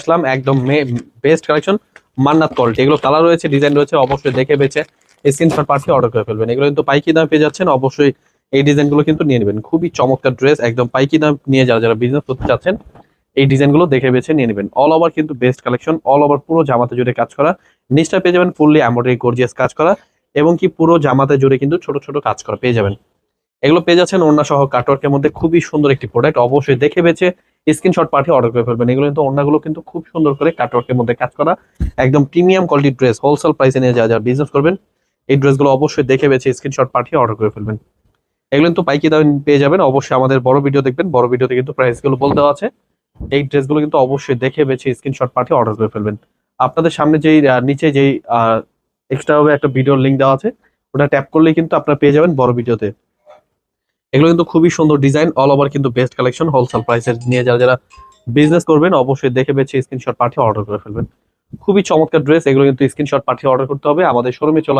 আসলাম, একদম best collection Mannat quality এগুলো colour রয়েছে ডিজাইন রয়েছে, অবশ্যই দেখে বেছে, এই স্ক্রিনশট পাঠিয়ে অর্ডার করে ফেলবেন। এগুলো কিন্তু পাইকি দামে পেয়ে যাচ্ছেন, অবশ্যই এই ডিজাইনগুলো কিন্তু নিয়ে নেবেন। খুবই চমৎকার ড্রেস একদম পাইকি দাম নিয়ে যারা যারা বিজনেস করতে চাচ্ছেন, এই ডিজাইনগুলো দেখে বেছে নিয়ে নেবেন। অল ওভার কিন্তু বেস্ট কালেকশন অল ওভার পুরো জামাতে জুড়ে কাজ করা। নিচটা পেয়ে যাবেন ফুললি এমব্রয়ডারি গর্জিয়াস কাজ করা, এবং কি পুরো জামাতে জুড়ে কিন্তু ছোট ছোট কাজ করা পেয়ে যাবেন। এগুলো পেয়ে যাচ্ছেন ওড়না সহ কাটওয়ার্কের মধ্যে, খুবই সুন্দর একটি প্রোডাক্ট অবশ্যই দেখে বেছে স্ক্রিনশট পাঠিয়ে অর্ডার করে ফেলবেন। এগুলো কিন্তু ওড়নাগুলো কিন্তু খুব সুন্দর করে কাটওয়ার্কের মধ্যে কাজ করা। একদম প্রিমিয়াম কোয়ালিটির ড্রেস হোলসেল প্রাইসে নিয়ে যা যা বিজনেস করবেন, এই ড্রেসগুলো অবশ্যই দেখে বেছে স্ক্রিনশট পাঠিয়ে অর্ডার করে ফেলবেন। এগুলো কিন্তু পাইকি দামে পেয়ে যাবেন। অবশ্যই আমাদের বড় ভিডিও দেখবেন। বড় ভিডিওতে কিন্তু প্রাইসগুলো বলে দেওয়া আছে। এই ড্রেসগুলো কিন্তু অবশ্যই দেখে বেছে স্ক্রিনশট পাঠিয়ে অর্ডার করে ফেলবেন। আপনাদের সামনে যেই নিচে যেই এক্সট্রা ভাবে একটা ভিডিওর লিঙ্ক দেওয়া আছে, ওটা ট্যাপ করলেই কিন্তু আপনারা পেয়ে যাবেন বড় ভিডিওতে এগুলো কিন্তু খুবই সুন্দর ডিজাইন অল ওভার কিন্তু বেস্ট কালেকশন হোলসেল প্রাইসের নিয়ে যারা যারা বিজনেস করবেন, অবশ্যই দেখে বেছে স্ক্রিনশট পাঠিয়ে অর্ডার করে ফেলবেন। খুবই চমৎকার ড্রেস এগুলো কিন্তু স্ক্রিনশট পাঠিয়ে অর্ডার করতে হবে। আমাদের শোরুমে চলে